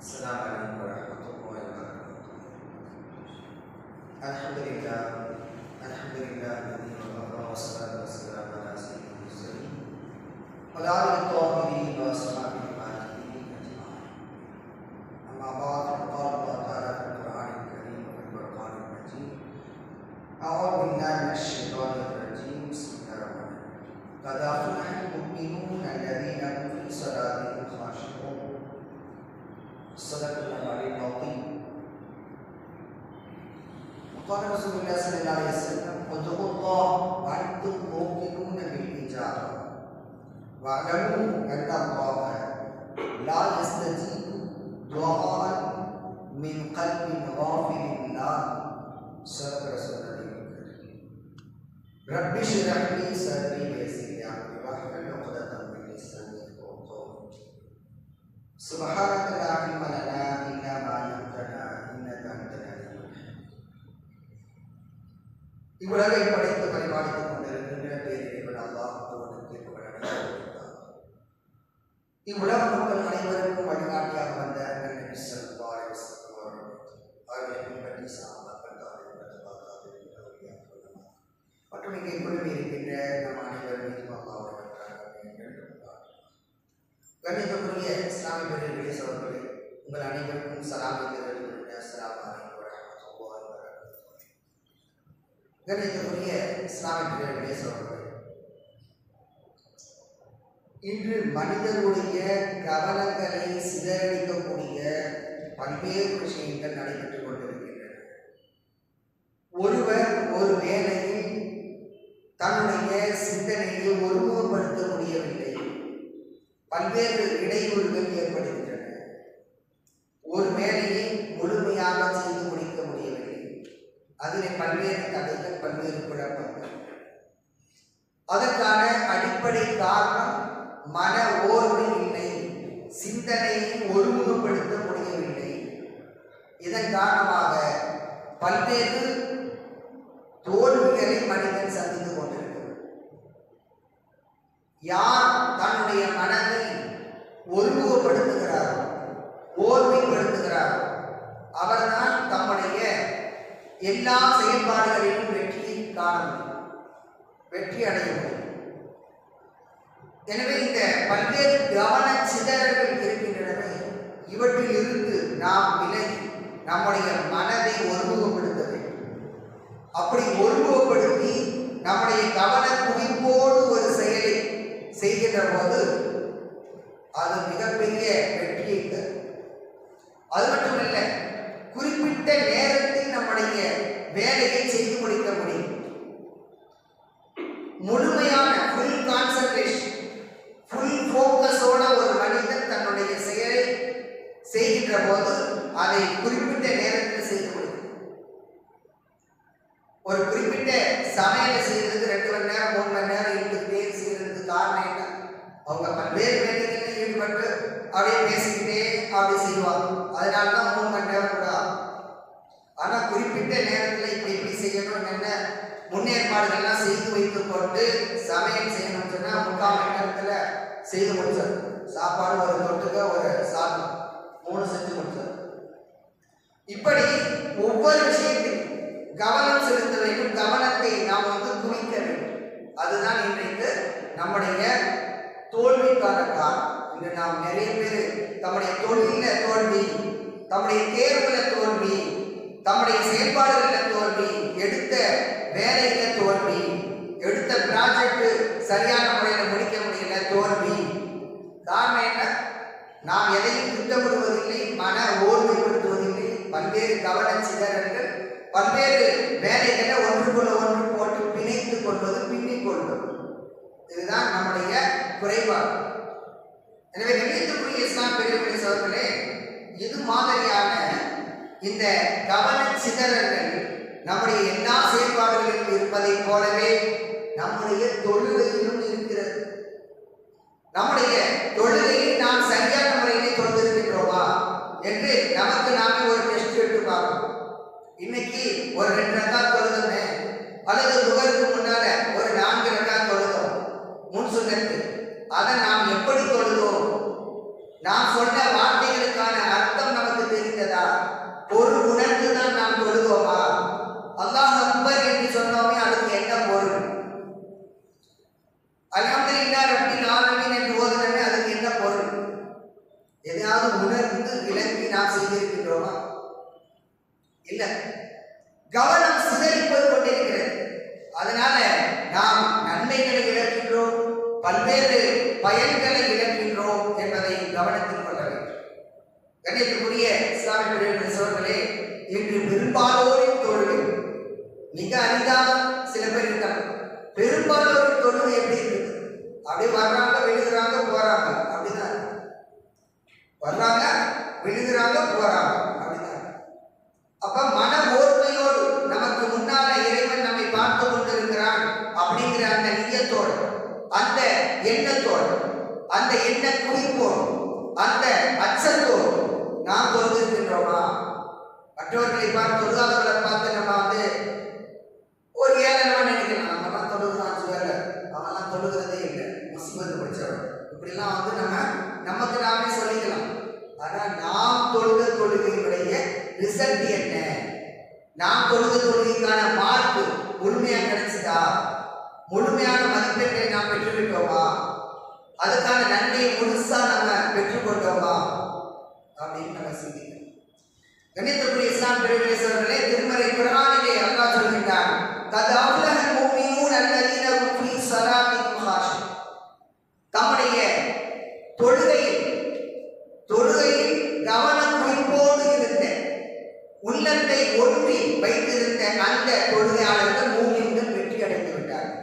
السلام عليكم ورحمة الله وبركاته. الحمد لله الحمد لله الذي وفق والصلاة والسلام على سيد المرسلين وعلى آله الطاهرين وأصحابه دعاء من قلب غافل لا صدق رسول الله الكريم رب اشرح لي صدري ويسر لي امري واحلل عقدة من لساني يفقهوا قولي. سبحان இஸ்லாமிய இன்று மனிதனுடைய கவனங்களை சிதறடிக்கக்கூடிய பல்வேறு விஷயங்கள் நடைபெற்றுக் கொண்டிருக்கின்றன. ஒருவர் ஒரு வேலையில் தன்னுடைய சிந்தனையை ஒருமுகப்படுத்த முடியவில்லை. பல்வேறு இடையூறுகள் ஏற்படுகின்றன ஒரு வேலையை முழுமையாக செய்து முடிக்க முடியவில்லை அதில் பல்வேறு தடைகள் பல்வேறு குழப்பங்கள் அதற்கான அடிப்படை காரணம் மன ஓர்வு இல்லை சிந்தனையை ஒருமுகப்படுத்த முடியவில்லை இதன் காரணமாக பல்வேறு தோல்விகளை மனிதன் சந்தித்துக் கொண்டிருக்கிறது யார் தன்னுடைய மனதை ஒருமுகப்படுத்துகிறாரோ ஓர்மைப்படுத்துகிறாரோ அவர்தான் தம்முடைய எல்லா செயல்பாடுகளிலும் வெற்றி காண முடியும். வெற்றி அடைய முடியும் எனவே இந்த பல்வேறு கவன சிதறல்கள் இருக்கின்றனவே இவற்றில் இருந்து நாம் விலகி நம்முடைய மனதை ஒருமுகப்படுத்த வேண்டும். அப்படி ஒருமுகப்படுத்தி நம்முடைய கவன குவிப்போடு ஒரு செயலை செய்கின்ற போது அது மிகப்பெரிய வெற்றியை தரும். அது மட்டுமல்ல குறிப்பிட்ட நேரத்தில் நம்முடைய வேலையை செய்து முடிக்க முடியும். முழுமையான ஃபுல் கான்சன்ட்ரேஷன் ஃபுல் ஃபோக்கஸோட ஒரு மனிதன் தன்னுடைய செயலை செய்கின்ற போது அதை குறிப்பிட்ட நேரத்தில் செய்து முடியும் ஒரு குறிப்பிட்ட சமையலை செய்யறதுக்கு ரெண்டு மணி நேரம் மூணு மணி நேரம் இருந்துகிட்டே செய்யறதுக்கு காரணம் என்ன? அவங்க பல்வேறு வேலைகளில் ஈடுபட்டு அப்படியே பேசிக்கிட்டே அப்படி செய்வாங்க. அதனால தான் மூணு மணி நேரம் கூட ஆனால் குறிப்பிட்ட நேரத்தில் இப்படி இப்படி செய்யணும் என்ன முன்னேற்பாடுகள்லாம் செய்து வைத்து கொண்டு சமையல் செய்ய சொன்னால் முக்கால் மணி நேரத்தில் செய்து முடிச்சார் சாப்பாடு ஒரு தொட்டுக்க ஒரு சாதம் மூணு செஞ்சு முடிச்சார் இப்படி ஒவ்வொரு விஷயத்திலும் கவனம் செலுத்த வேண்டும் கவனத்தை நாம் வந்து குவிக்க வேண்டும். அதுதான் இன்றைக்கு நம்முடைய தோல்விக்கான காரணம். இன்று நாம் நிறைய பேர் தம்முடைய தொழில தோல்வி தம்முடைய தேர்வுல தோல்வி தம்முடைய செயல்பாடுகளில் தோல்வி எடுத்த வேலையில தோல்வி எடுத்த ப்ராஜெக்ட் சரியான முறையில் முடிக்க முடியல தோல்வி. காரணம் என்ன? நாம் எதையும் திட்டமிடுவதில்லை மன ஓர்மைப்படுத்துவதில்லை பல்வேறு கவன சிதறல்கள் பல்வேறு வேலைகளை ஒன்றுக்குள்ள ஒன்று போட்டு பிணைத்து கொள்வது பின்னிக் கொள்வது. இதுதான் நம்முடைய குறைபாடு. எனவே கணியத்துக்குரிய இஸ்லாம் பெரியவர்களே சோதர்களே இது மாதிரியான இந்த கவன சிதறல்கள் நம்முடைய எல்லா செயல்பாடுகளிலும் இருப்பதைப் போலவே நம்முடைய தொழுகையிலும் இருக்கிறது. நம்முடைய தொழுகை கவனம் சிதறி கொண்டிருக்கிறது. அதனால நாம் நன்மைகளை இழக்கின்றோம் பல்வேறு பயன்களை இழக்கின்றோம் என்பதை கவனத்தில் கொள்ள வேண்டும். கண்ணியத்துக்குரிய இஸ்லாமிய சோழர்களே இன்று விரும்பாதோரின் தொழில் மிக அரிதான ஐம்பது படிச்சிடும் இப்படிலாம் வந்து நம்ம நமக்கு நாமே சொல்லிக்கலாம். ஆனால் நாம் தொழுத தொழுகையினுடைய ரிசல்ட் என்ன? நாம் தொழுத தொழுகைக்கான மார்க் முழுமையாக கிடைச்சதா? முழுமையான மதிப்பெண்ணை நாம் பெற்றுவிட்டோமா? அதுக்கான நன்மையை முழுசா நம்ம பெற்றுக்கொண்டோமா? அப்படின்னு நம்ம சிந்திக்கணும். கணிதத்துக்குரிய இஸ்லாம் பெருமேசவர்களே திருமறை குரானிலே அல்லா சொல்கின்றான் கதாவுலக மூமியூன் அல்லதீன தம்முடைய தொழுகையில் தொழுகையில் கவன குறிப்போடு இருந்த உள்ளத்தை ஒன்றி வைத்திருந்த அந்த தொழுகையாளர்கள் மூமின்கள் வெற்றி அடைந்து விட்டார்கள்.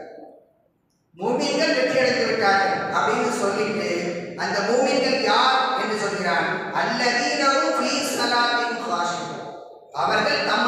மூமின்கள் வெற்றி அடைந்து விட்டார்கள் அப்படின்னு சொல்லிட்டு அந்த மூமின்கள் யார் என்று சொல்கிறான்? அல்லதீனவும் அவர்கள் தம்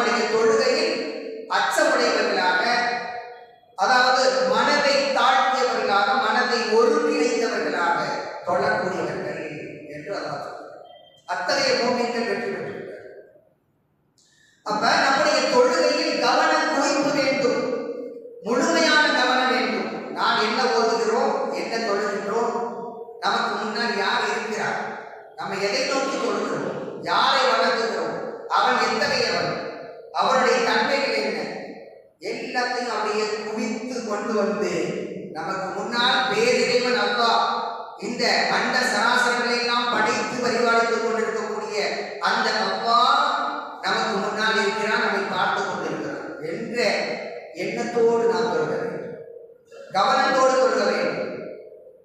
கவனத்தோடு கொள்க வேண்டும்.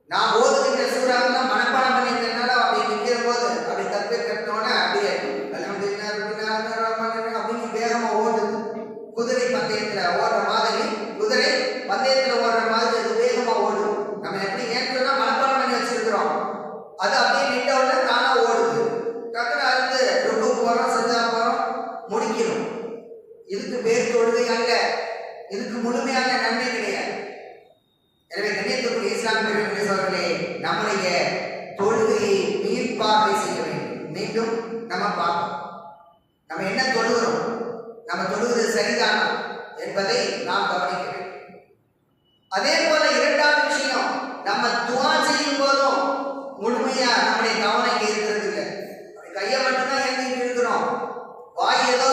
நாம் ஓது Why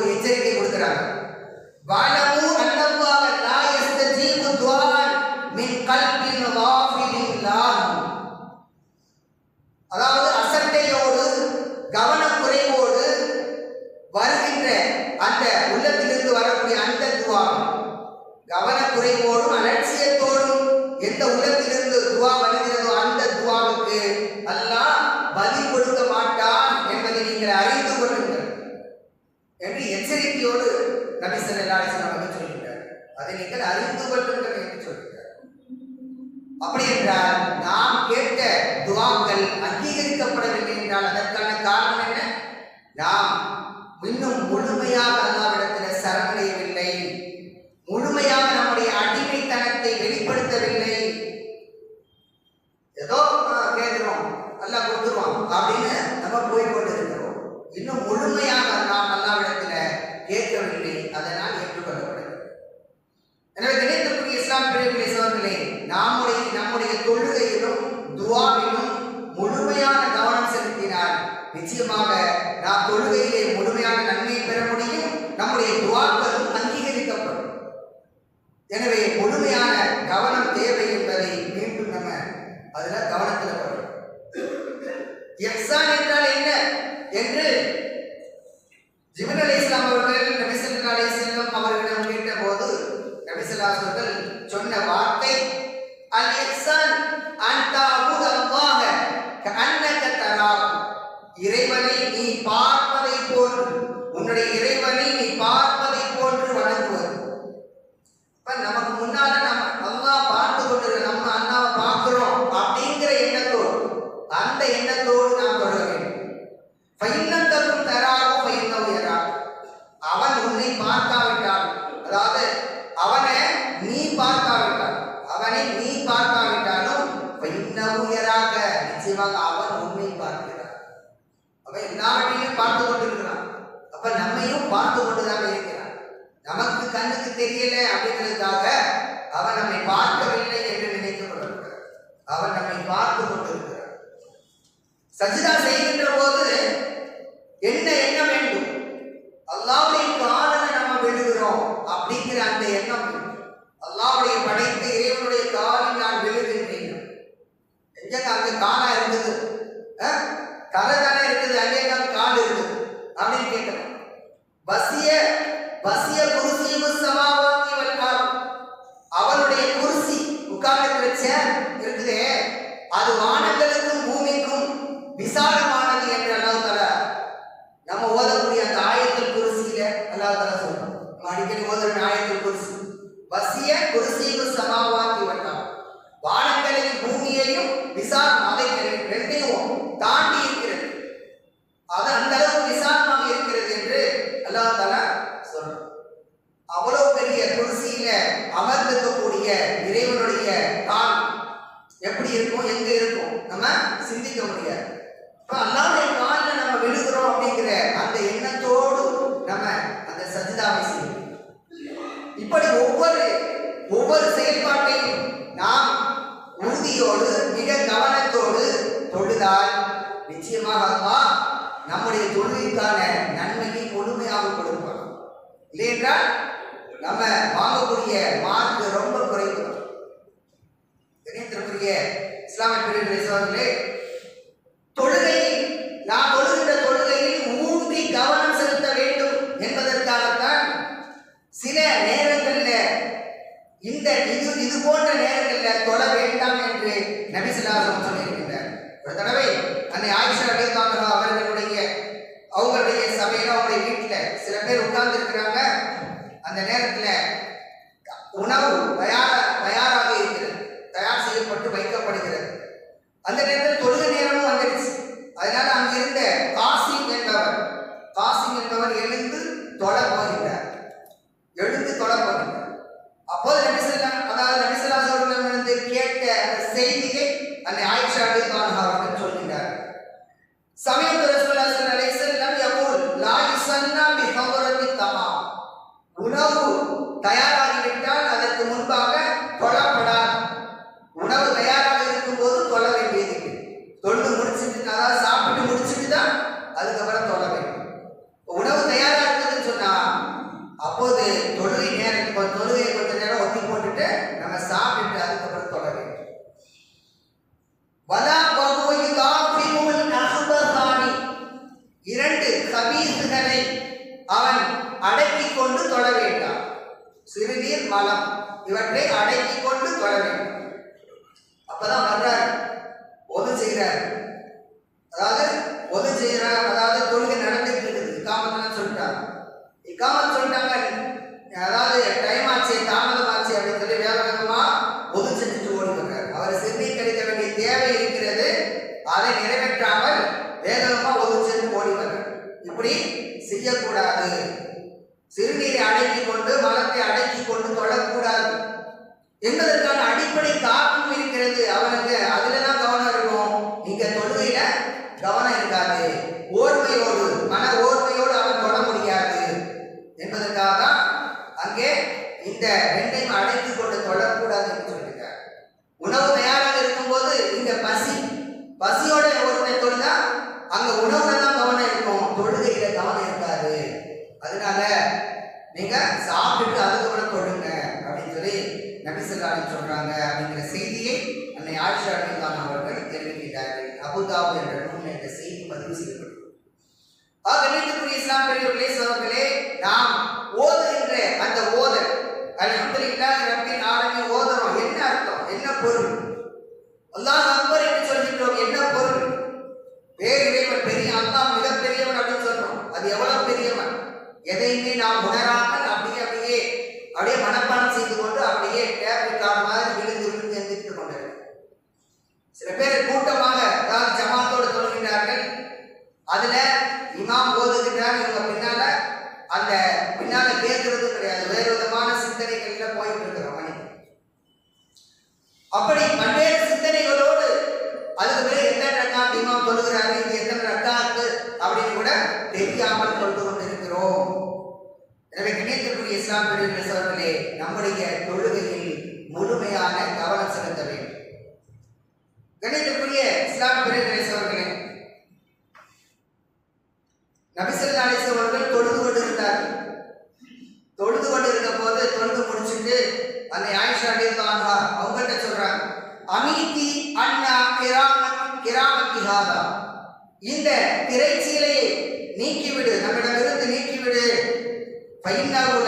ஒரு எச்சரிக்கை கொடுக்கிறாங்க. வாழ அல்லா கொடுத்துருவான் அப்படின்னு நம்ம போய் கொண்டு இருக்கிறோம். இன்னும் முழுமையாக நல்லா அல்லாவிடத்துல கேட்கவில்லை. அதனால் ஏற்றுக்கொள்ளப்படுகிறது எனவே நினைத்தக்கூடிய இஸ்லாம் பிரிவு பேசுவர்களே நாம் தலை தானே இருக்குது அங்கே தான் கால் இருக்குது அப்படின்னு கேட்கணும் வசிய வசிய குருசியும் சமாவாங்கி வந்தால் அவனுடைய குருசி உட்கார்ந்து வச்ச இருக்குதே அது வானங்களுக்கும் பூமிக்கும் விசால செயல்பாட்டை நாம் உறுதியோடு மிக கவனத்தோடு தொழுதால் நிச்சயமாக அல்லா நம்முடைய தொழுகைக்கான நன்மையை முழுமையாக கொடுப்பான் இல்லையென்றால் நம்ம வாங்கக்கூடிய மார்க் ரொம்ப குறைவு. இணையத்திற்குரிய இஸ்லாமிய பிரிவு பேசுவார்களே போன்ற நேரங்களில் தொழ வேண்டாம் என்று நபிசிலாசம் சொல்லியிருக்கின்றார். ஒரு தடவை அன்னை ஆயிஷா அலிதானா அவர்களுடைய அவங்களுடைய சபையில அவங்களுடைய வீட்டில் சில பேர் உட்கார்ந்து இருக்கிறாங்க அந்த நேரத்தில் உணவு தயார தயாராக இருக்கிறது. தயார் செய்யப்பட்டு வைக்கப்படுகிறது. அந்த நேரத்தில் தொழுக நேரமும் வந்துடுச்சு. அதனால அங்க இருந்த காசிங் என்பவர் காசிங் என்பவர் எழுந்து தொட போகின்றார். எழுந்து தொட போகின்றார். அப்போது நபிசல்லாம் அதாவது நபிசல்லா அவர்களிடமிருந்து கேட்ட அந்த செய்தியை அன்னை ஆயிஷா அலி அவர்கள் சொல்கிறார் சமயத்து ரசூல்லா அலி செல்லம் யகூல் லா இசன்னா பி தமா உணவு தயார் அப்பதான் வர்றார். உதவி செய்கிறார் நீங்க சாப்பிட்டுட்டு அதுக்கப்புறம் கொடுங்க அப்படின்னு சொல்லி நபி சொல்லாலும் சொல்றாங்க அப்படிங்கிற செய்தியை அன்னை ஆயிஷா அலிகான் அவர்கள் தெரிவிக்கிறார்கள் அபுதாபு என்ற நூல் என்ற செய்தி பதிவு செய்யப்படும். கண்ணியத்துக்குரிய இஸ்லாம் பெரியவர்களே சோதர்களே நாம் ஓதுகின்ற அந்த ஓதல் அல்ஹம்துலில்லாஹ் ரப்பில் ஆலமீன் ஓதுறோம். என்ன அர்த்தம்? என்ன பொருள்? அல்லாஹ் அதிகமா சொல்லுகிறாரு இது எத்தனை ரக்காத்து அப்படின்னு கூட தெரியாமல் கொண்டு கொண்டிருக்கிறோம். எனவே கணியத்திற்குரிய இஸ்லாம் பெரிய நம்முடைய தொழுகையில் முழுமையான கவனம் செலுத்த வேண்டும். கணியத்திற்குரிய இஸ்லாம் பெரிய சோழர்களே நபிசல் இந்த திரைச்சீலையை நீக்கிவிடு நம்மிடமிருந்து நீக்கிவிடு. பயின்னாவு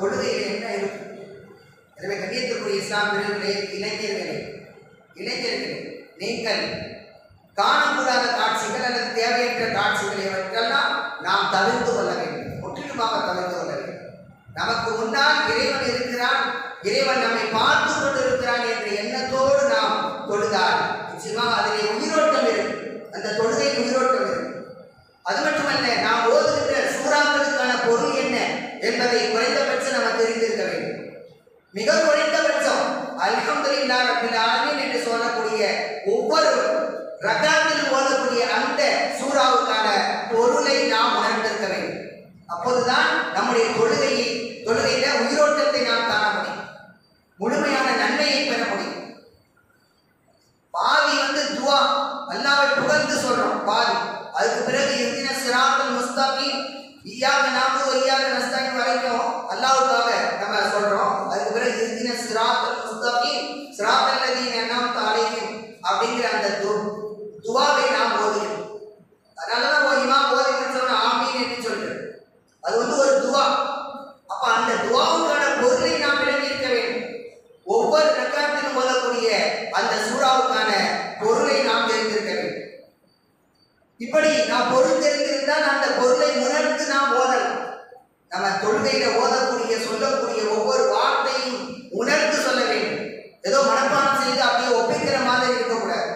தொழுகையில் என்ன இருக்கும்? எனவே கண்ணியத்திற்குரிய இஸ்லாம் பிரிவுகளே இளைஞர்களே இளைஞர்களே நீங்கள் காணக்கூடாத காட்சிகள் அல்லது தேவையற்ற காட்சிகள் இவற்றெல்லாம் நாம் தவிர்த்து கொள்ள வேண்டும். முற்றிலுமாக தவிர்த்து கொள்ள வேண்டும். நமக்கு முன்னால் இறைவன் இருக்கிறான் இறைவன் நம்மை பார்த்து கொண்டிருக்கிறான் என்ற எண்ணத்தோடு நாம் தொழுதால் நிச்சயமாக அதில் மிக குறைந்தபட்சம் அல்ஹம்துலில்லாஹ் ரப்பில் ஆலமீன் என்று சொல்லக்கூடிய ஒவ்வொரு ரகாத்தில் ஓதக்கூடிய அந்த சூறாவுக்கான பொருளை நாம் உணர்ந்திருக்க வேண்டும். அப்போதுதான் நம்முடைய தொழுகையை தொழுகையில உயிரோட்டத்தை நாம் காண முடியும். முழுமையான நன்மையை பெற முடியும். பாவி வந்து துவா அல்லாவை புகழ்ந்து சொல்றோம் பாவி அதுக்கு பிறகு இறுதின சிராமல் முஸ்தாபி ஈயாக நாமு ஐயாக நஸ்தாயின் வரைக்கும் அல்லாவுக்காக நம்ம சொல்றோம் அதுக்கு பிறகு இறுதின சிராத்தல் முஸ்தாகீம் சிராத்தல் லதீன் எண்ணம் தாலையும் அப்படிங்கிற அந்த து துவாவை நாம் ஓதுகிறோம் அதனால தான் ஒரு இமாம் ஓதுங்கன்னு சொன்ன ஆமீன் என்று சொல்றேன் அது வந்து ஒரு துவா அப்ப அந்த துவாவுக்கான பொருளை நாம் விளங்கியிருக்க வேண்டும் ஒவ்வொரு ரக்காத்திலும் ஓதக்கூடிய அந்த சூறாவுக்கான பொருளை நாம் தெரிந்திருக்க வேண்டும் இப்படி நாம் பொருள் தெரிந்திருந்தால் அந்த பொருளை உணர்ந்து நாம் ஓதலாம் நம்ம தொழுகையில ஓதக்கூடிய சொல்லக்கூடிய ஒவ்வொரு வார்த்தையும் உணர்ந்து சொல்ல வேண்டும் ஏதோ மனப்பாடம் செய்து அப்படியே ஒப்பிக்கிற மாதிரி இருக்கக்கூடாது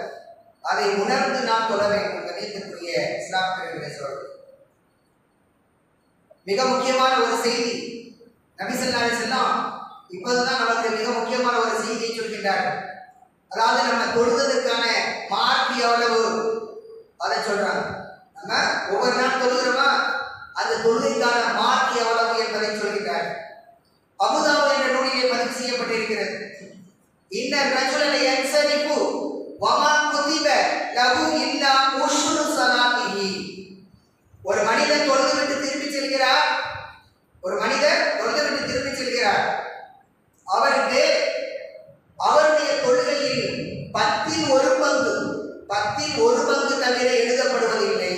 அதை உணர்ந்து நாம் சொல்ல வேண்டும் கணியத்திற்குரிய இஸ்லாம் பிரிவினை சொல்றோம் மிக முக்கியமான ஒரு செய்தி நபி ஸல்லல்லாஹு அலைஹி வஸல்லம் இப்போதுதான் நமக்கு மிக முக்கியமான ஒரு செய்தியை சொல்கின்றார்கள். அதாவது நம்ம தொழுவதற்கான மார்க் எவ்வளவு? அதை சொல்றாங்க. நம்ம ஒவ்வொரு நாள் தொழுகிறோமா? அந்த தொழுகைக்கான மார்க் எவ்வளவு என்பதை சொல்கிறார் அபுதாபு என்ற நூலிலே பதிவு செய்யப்பட்டிருக்கிறது. இந்த ரஜுலனை யன்சரிப்பு வமா குதிப லகு இல்லா உஷ்ணு சலாமிஹி. ஒரு மனிதன் தொழுது விட்டு திரும்பி செல்கிறார். ஒரு மனிதன் தொழுது விட்டு திரும்பி செல்கிறார். அவருக்கு அவருடைய தொழுகையில் பத்தில் ஒரு பங்கு பத்தில் ஒரு பங்கு தவிர எழுதப்படுவதில்லை.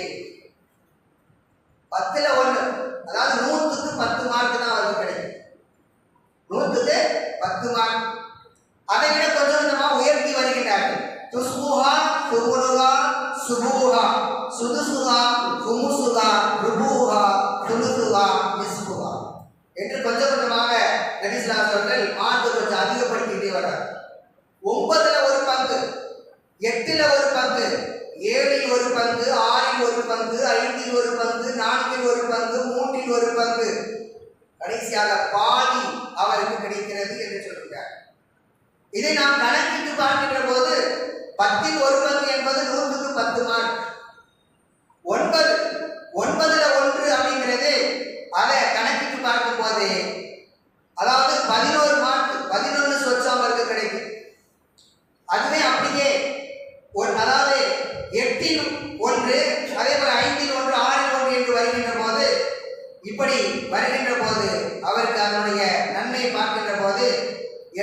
பத்துல ஒன்று அதாவது நூற்றுக்கு பத்து மார்க் தான் அவருக்கு கிடைக்கும். நூற்றுக்கு பத்து மார்க் அதை விட கொஞ்சம் கொஞ்சமாக உயர்த்தி வருகின்றார்கள். துஸ்முகா துபுலுஹா சுபூஹா சுதுசுகா குமுசுஹா ருபூஹா துலுசுஹா மிஸ்புஹா என்று கொஞ்சம் கொஞ்சமாக நபிஸ்லாம் அவர்கள் மார்க் கொஞ்சம் அதிகப்படுத்திட்டே வர்றார் ஒன்பதுல ஒரு பங்கு எட்டில் ஒரு பங்கு ஏழில் ஒரு பங்கு ஆறில் ஒரு பங்கு ஐந்தில் ஒரு பங்கு நான்கில் ஒரு பங்கு மூன்றில் ஒரு பங்கு. கடைசியாக பாதி அவருக்கு கிடைக்கிறது என்று சொல்கிறார் இதை நாம் கணக்கிட்டு பார்க்கின்ற போது பத்தில் ஒரு பங்கு என்பது நூற்றுக்கு பத்து மார்க். ஒன்பது ஒன்பதுல ஒன்று அப்படிங்கிறது அதை கணக்கிட்டு பார்க்கும் போது அதாவது பதினோரு மார்க் பதினொன்று சொச்சம் அவருக்கு கிடைக்கும். அதுவே அப்படி அதாவது எட்டில் ஒன்று அதே போல ஐந்தில் ஒன்று ஆறில் ஒன்று என்று வருகின்ற போது இப்படி வருகின்ற போது அவருக்கு அதனுடைய நன்மையை பார்க்கின்ற போது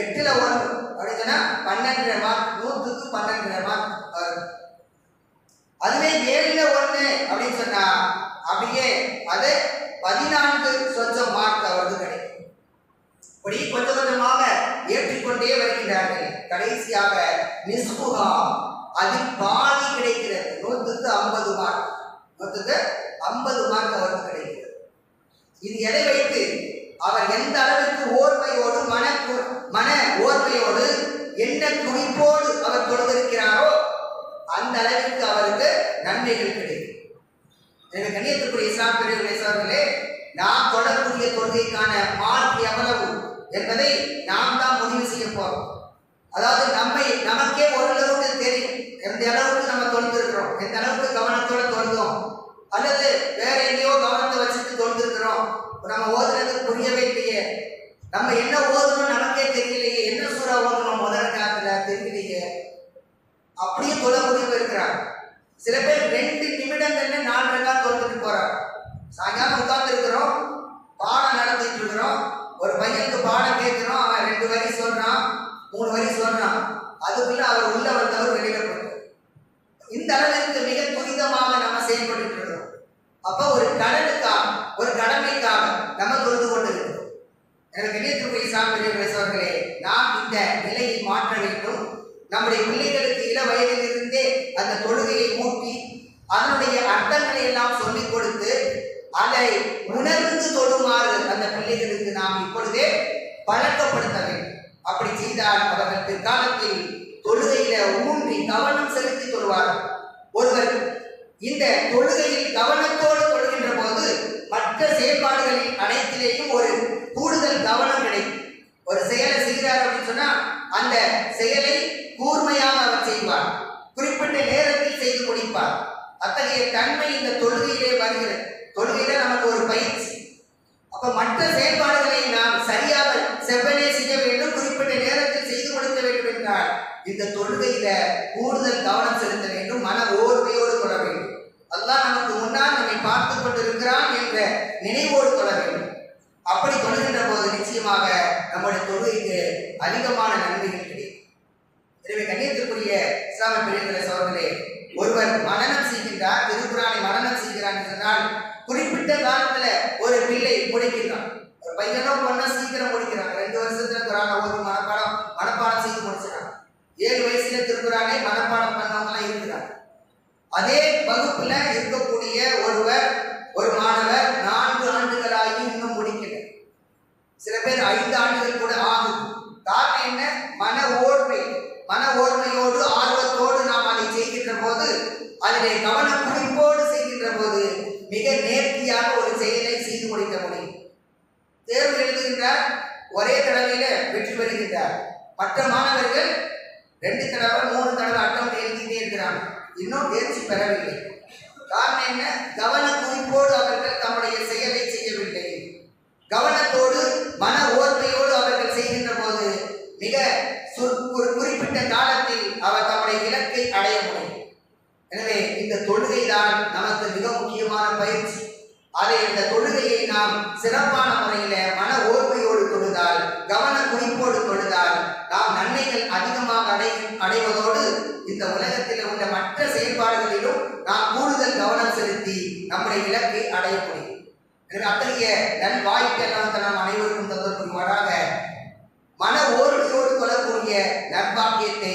எட்டுல ஒன்று அப்படின்னு சொன்னா பன்னெண்டரை மார்க் நூற்றுக்கு பன்னெண்டரை மார்க் அதுவே ஏழுல ஒன்று அப்படின்னு சொன்னா அப்படியே அது பதினான்கு சொச்சம் மார்க் அவருக்கு கிடைக்கும். இப்படி கொஞ்சம் கொஞ்சமாக ஏற்றிக்கொண்டே வருகின்றார்கள். கடைசியாக நிஸ்புகா அதில் பாதி கிடைக்கிறது. நூற்றுக்கு ஐம்பது மார்க் நூற்றுக்கு ஐம்பது மார்க் அவருக்கு கிடைக்கிறது. இது எதை வைத்து? அவர் எந்த அளவிற்கு ஓர்மையோடு மன கு- மன ஓர்மையோடு என்ன துணிப்போடு அவர் தொழுதிருக்கிறாரோ அந்த அளவிற்கு அவருக்கு நன்மைகள் கிடைக்கும். எனக்கு கண்ணியத்துக்குரிய இஸ்லாம் பெரியவர்களே சோர்களே நாம் தொடரக்கூடிய தொழுகைக்கான மார்க் எவ்வளவு என்பதை நாம் தான் முடிவு செய்ய போறோம். அதாவது நம்மை நமக்கே ஓரளவுக்கு தெரியும். எந்த அளவுக்கு நம்ம தொழுந்திருக்கிறோம் எந்த அளவுக்கு கவனத்தோடு தொழுதோம் அல்லது வேற எங்கேயோ கவனத்தை வச்சுட்டு தொழுந்திருக்கிறோம் நம்ம ஓதுறது புரியவே இல்லையே நம்ம என்ன ஓதணும் நமக்கே தெரியலையே என்ன சூறா ஓதணும் முதல் காலத்துல தெரியலையே அப்படியே தொழ முடிவு இருக்கிறாங்க சில பேர் ரெண்டு நிமிடங்கள்ல நாலு ரக்கா தொழுதுட்டு போறாங்க சாயங்காலம் உட்கார்ந்து இருக்கிறோம் பாடம் நடத்திட்டு இருக்கிறோம் ஒரு பையனுக்கு பாடம் கேட்கிறோம் அவன் ரெண்டு வரி சொல்றான் மூணு வரி சொல்றான் அதுக்குள்ள அவர் உள்ள வந்தவர் வெளியில போயிட்டார் இந்த அளவிற்கு மிக துரிதமாக நம்ம செயல்பட்டு இருக்கிறோம் அப்ப ஒரு கடனுக்காக ஒரு கடமைக்காக நம்ம தொழுது கொண்டு இருக்கிறோம் எனக்கு இணையத்துக்குரிய சாமியை பேசுவர்களே நாம் இந்த நிலையை மாற்ற வேண்டும் நம்முடைய பிள்ளைகளுக்கு இள வயதிலிருந்தே அந்த தொழுகையை மூட்டி அதனுடைய அர்த்தங்களை எல்லாம் சொல்லிக் கொடுத்து அதை உணர்ந்து தொழுமாறு அந்த பிள்ளைகளுக்கு நாம் இப்பொழுதே பழக்கப்படுத்த வேண்டும் அப்படி செய்தால் அவர்கள் பிற்காலத்தில் தொழுகையில ஊன்றி கவனம் செலுத்தி தொழுவார்கள் ஒருவர் இந்த தொழுகையில் கவனத்தோடு தொழுகின்ற போது மற்ற செயல்பாடுகளில் அனைத்திலேயும் ஒரு கூடுதல் கவனம் கிடைக்கும். ஒரு செயலை செய்கிறார் அப்படின்னு சொன்னா அந்த செயலை கூர்மையாக அவர் செய்வார். குறிப்பிட்ட நேரத்தில் செய்து முடிப்பார். அத்தகைய தன்மை இந்த தொழுகையிலே வருகிறது. தொழுகையில நமக்கு ஒரு பயிற்சி. அப்ப மற்ற செயல்பாடுகளை நாம் சரியாக செவ்வனே செய்ய வேண்டும் குறிப்பிட்ட நேரத்தில் செய்து கொடுக்க வேண்டும் என்றால் இந்த தொழுகையில கூடுதல் கவனம் செலுத்த வேண்டும் மன ஓர்மையோடு தொட வேண்டும். அல்லாஹ் நமக்கு முன்னால் நம்மை பார்த்து கொண்டிருக்கிறான் என்ற நினைவோடு தொட வேண்டும். அப்படி தொழுகின்ற போது நிச்சயமாக நம்முடைய தொழுகைக்கு அதிகமான நன்மைகள் கிடைக்கும். எனவே கண்ணியத்திற்குரிய இஸ்லாமிய பிள்ளைகளை சோழர்களே ஒருவர் மனநம் செய்கின்றார் திருக்குறானை மனநம் செய்கிறான் என்று சொன்னால் குறிப்பிட்ட காலத்துல ஒரு பிள்ளை முடிக்கிறான் ஒரு பையனோ பொண்ணோ சீக்கிரம் முடிக்கிறாங்க ரெண்டு வருஷத்துல குரானை ஓதி மனப்பாடம் மனப்பாடம் செய்து முடிச்சிடறாங்க ஏழு வயசுல திருக்குறானை மனப்பாடம் பண்ணவங்க எல்லாம் இருக்கிறாங்க அதே வகுப்புல இருக்கக்கூடிய ஒருவர் ஒரு மாணவர் நான்கு ஆண்டுகளாகி இன்னும் முடிக்கல சில பேர் ஐந்து ஆண்டுகள் கூட ஆகுது காரணம் என்ன மன ஓர்மை மன ஓர்மையோடு ஆர்வத்தோடு நாம் அதை செய்கின்ற போது அதிலே கவன குறிப்போடு செய்கின்ற போது மிக நேர்த்தியாக ஒரு செயலை செய்து முடிக்க முடியும் தேர்வு எழுதுகின்றார் ஒரே தடவையில வெற்றி பெறுகின்றார் மற்ற மாணவர்கள் ரெண்டு தடவை மூணு தடவை அட்டம் எழுதிட்டே இருக்கிறாங்க இன்னும் தேர்ச்சி பெறவில்லை காரணம் என்ன கவன குறிப்போடு அவர்கள் தம்முடைய செயலை செய்யவில்லை கவனத்தோடு மன ஓர்மையோடு அவர்கள் செய்கின்ற போது மிக சு- ஒரு குறிப்பிட்ட காலத்தில் அவர் தம்முடைய இலக்கை அடைய முடியும் எனவே இந்த தொழுகை தான் நமக்கு மிக முக்கியமான பயிற்சி. அதை இந்த தொழுகையை நாம் சிறப்பான முறையில மன ஓர்மையோடு தொழுதால் கவன குறிப்போடு தொழுதால் நாம் நன்மைகள் அதிகமாக அடை அடைவதோடு இந்த உலகத்தில் உள்ள மற்ற செயல்பாடுகளிலும் நாம் கூடுதல் கவனம் செலுத்தி நம்முடைய இலக்கை அடைய முடியும். எனவே அத்தகைய நல் வாய்ப்பை நாம் அனைவருக்கும் தந்தற்குமாறாக மன ஓர்மையோடு கொள்ளக்கூடிய நற்பாக்கியத்தை